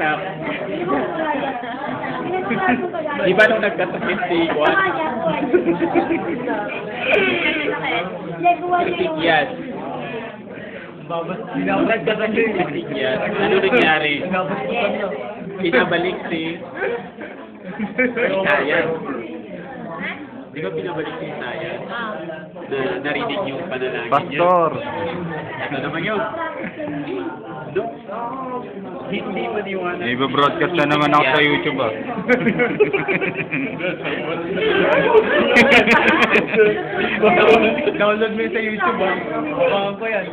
TikTok. Di ba nung nagkasakit si Juan? Si Tigyas. Nung nagkasakit si Tigyas, ano nangyari? Pinabalik si Isayan. Di ba pinabalik si Isayan? Na narinig yung panalangin niya? Pastor. Ano naman yun? No? Hindi maniwala. May broadcast na naman ako sa YouTube ah. Download mo yun sa YouTube ah. Baka ko yan.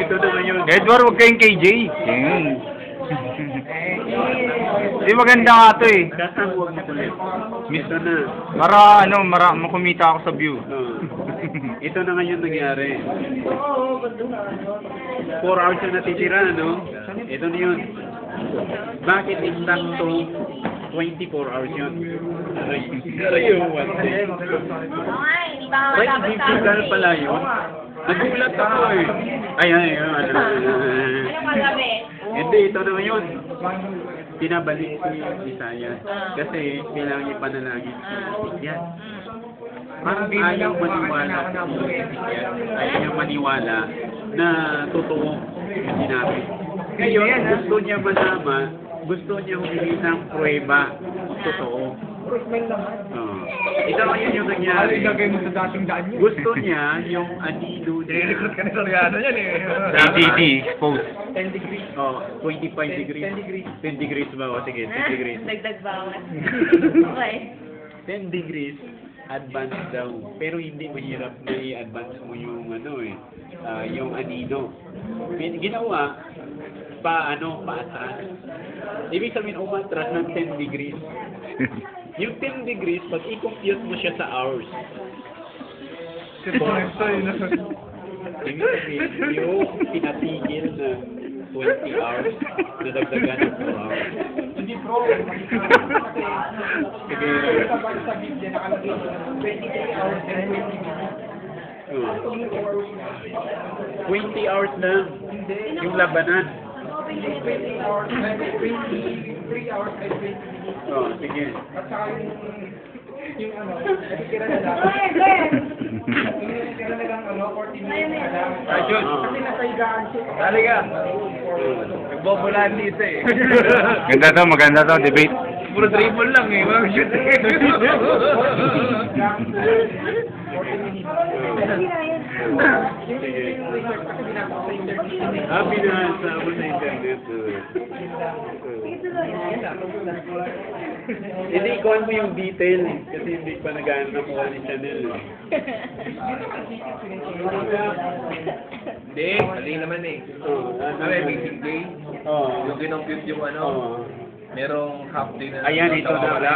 Ito naman yun. Edward, huwag kayong KJ. Yan. Di maganda nga to eh. Huwag. Ito na. Para ano, mara makumita ako sa view. Ito na ngayon nangyari. 4 hours na natitira, ano? Ito na yun. Bakit eksakto 24 hours yun? Aray, aray one day. hindi ba Ay, physical pala yun. Nagulat ako eh. Ay, ay, ay. Ano, Ano kagabi? Hindi, ito naman yun. Pinabalik si Isaiah. Kasi kailangan ipanalangin si Yan. Parang ayaw maniwala si Yan. Ayaw maniwala na totoo yung sinabi. Ngayon, gusto niya malaman, gusto niya humingi ng prueba totoo. Oh. Ito ngayon yung nangyari. mo sa dating daan yun? Gusto niya yung anino niya. Nirecruit ka ni Soriano yan eh. ADD, exposed. 10 degrees. Oh, 25 degrees. 10 degrees. 10 degrees ba? O sige, 10 degrees. Dagdag bawat. Okay. 10 degrees advance daw. Pero hindi mahirap na i-advance mo yung ano eh, ah, yung anino. Ginawa pa ano, paatras. Ibig sabihin umatras ng 10 degrees. Yung 10 degrees, pag i-compute mo siya sa hours, Si Bonso yun. ibig sabihin yung pinatigil na 20 hours, nadagdagan ng 2 hours. Hindi bro. Sige. Sa Biblia nakalagay 23 hours and 20 minutes. Oh. 20 hours lang yung labanan. 20 hours, 23 hours and 20 minutes. Oh, sige. At saka yung yung ano, natitira na lang. Yung natitira na lang ano, 40 minutes na lang. Ah, Jun. Kasi nasa higaan siya. Dali ka. Nagbobolaan dito eh. Ganda to, maganda to, debate. Puro dribble lang eh. Mga shoot eh. Sige. Ah, binasa mo sa internet. Hindi, ikuhan mo yung detail. Kasi hindi pa nag-ano na mukha ni Chanel. Hindi, mali naman eh. Oh, ano? Basic day. Yung kinompute yung ano, Oh. Merong half day na Ayan, ito na. wala.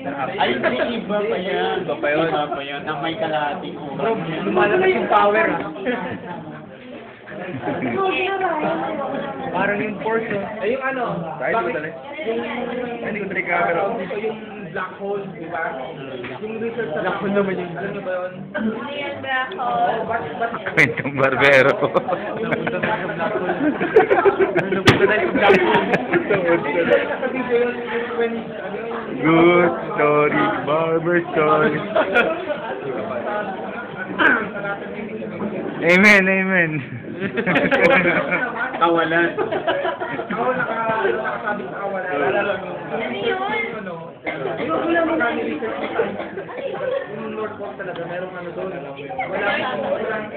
Ay, hindi, iba pa yan. Iba pa yun. Iba pa yan. Ang may kalahating Bro, lumalabas yung power. Parang yung force no? Ay, yung ano? bakit? Yung, hindi ko camera. Yung black hole, di ba? Yung research sa black hole naman yun. Alam niyo ba yun? Ayan, black hole. Ba't, ba't, Kwentong barbero. Napunta sa black hole. Napunta tayo sa black hole. Sa video yun, when, ano yun? Good story, barber story. Amen, amen. Kawalan. Ako naka, nakasabi sa kawalan. Mo. Ano yun? Ano? Ayun, wala mo kami research na tayo. Yung North Pole talaga, merong ano doon. Wala walang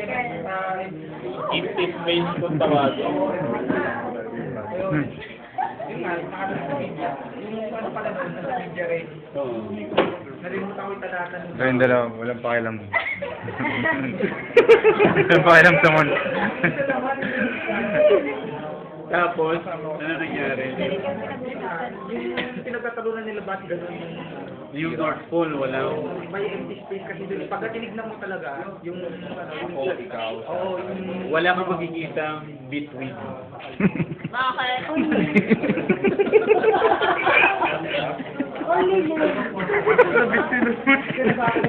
uh, Empty space kung tawagin. Ayun. Yun nga, nakakita sa media. Yung ano pala doon, sa media rin. Nalimutan ko yung talatan. So yung dalawa, walang pakialam. walang pakialam sa mon. Tapos, ano nangyari? Yung pinagtatalunan nila ba't ganun yung Yung North Pole, wala. may empty space kasi doon. Pag tinignan mo talaga, yung ano, Oo, ikaw. Oo, yung Wala kang makikita between. Bakit?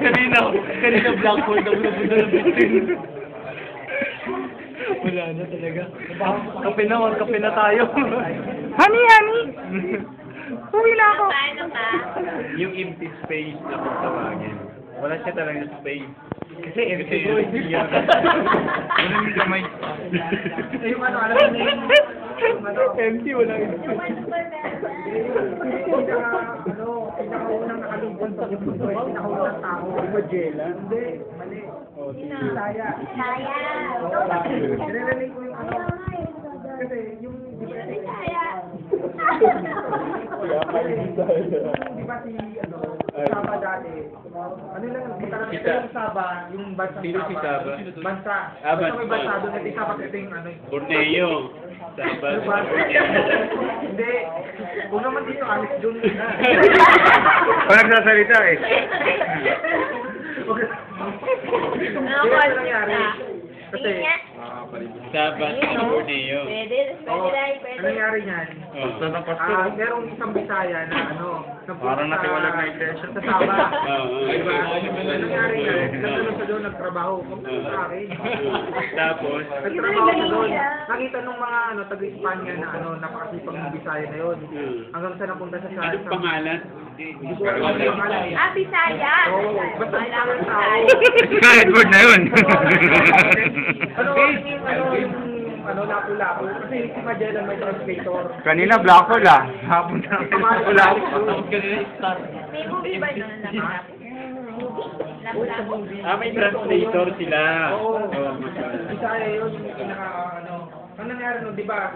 kanina, kanina black hole daw na punta ng between. Na talaga. Kape na, kape na tayo. honey, honey! Uwi na ako. Paano ka? Yung empty space na kung tawagin. Wala siya talaga space. Kasi empty yan. Wala yung kamay. Eh, yung ano, alam mo na yung... yung ano, Empty, wala yung pinaka, ano, nakalungkot sa mundo, yung pinakaunang tao. Magella? Hindi, mali. Nire-relate ko yung ano, kasi yung, di Kaya. di ba si, ano, Saba dati, ano lang, kita lang Saba, yung bansa Sino si Saba? Bansa. Ah, Basta may bansa. bansa doon, ito Saba, ito yung ano, Borneo. Sabas. Ba? Borneo. Hindi. Kung naman dito, Alex Jun na. Kung nagsasalita eh. Ano Kaya ko? ano nangyari? Kasi, Nga. Sabas. Borneo. Pwede, Oo. pwede Ano nangyari niyan? Oh. Ah, merong isang Bisaya na ano, Parang sa- natiwalag na iglesia. Sa Saba. Diba? Ano nangyari niyan? Nagtanong sa doon, nagtrabaho. Kung sa akin. Tapos, Nagtrabaho sa doon. Nakita nung mga ano, taga-Espanya na ano, napakasipag ng Bisaya na yun. Hanggang sa napunta sa... anong pangalan? Ko. Ah, Bisaya. Oo, basta Bisaya. Skyboard na yun. ano yung ano ano lapu-lapu kasi si Magellan may translator. Kanina black hole ah. Hapon na. Wala ako. May movie ba na? Lapu-lapu. Ah, may translator sila. Oo. Oh, Bisaya yun yung pinaka ano. Ang nangyari nun, di ba,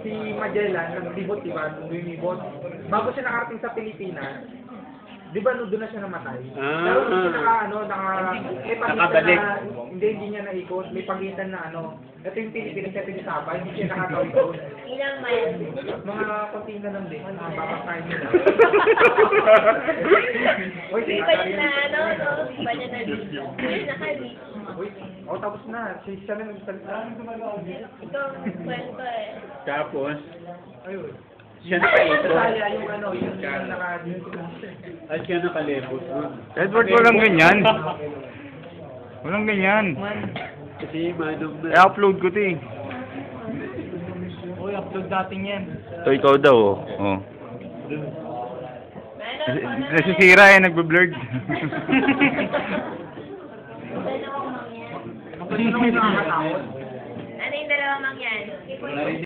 si Magellan, naglibot, di ba, lumibot. Bago siya nakarating sa Pilipinas, di ba, no, doon na siya namatay. Ah. Pero hindi siya naka, ano, naka, may pagitan Nakabalik. na, hindi, hindi niya naikot, may pagitan na, ano, ito yung Pilipinas, yung Sabah, hindi siya nakatawid doon. Ilang mile? Mga konti na lang din, mga babakain nila. Uy, Di ba niya na ano, no? Di ba niya na-reach? Yun, naka-reach. Uy, oh, tapos na. Si siya na nagsalita. Ikaw kwento eh. Tapos, Ayun. Siya Sa nakaipon. Saya, yung ano, yung At siya nakalipot dun. Edward, walang ganyan. Walang ganyan. Kasi manong na. I-upload ko to eh. Uy, upload dating yan. So, ikaw daw oh. oh. Na. Nasisira eh, nagbe-blurred. Ano yung dalawang mangyan? Narinig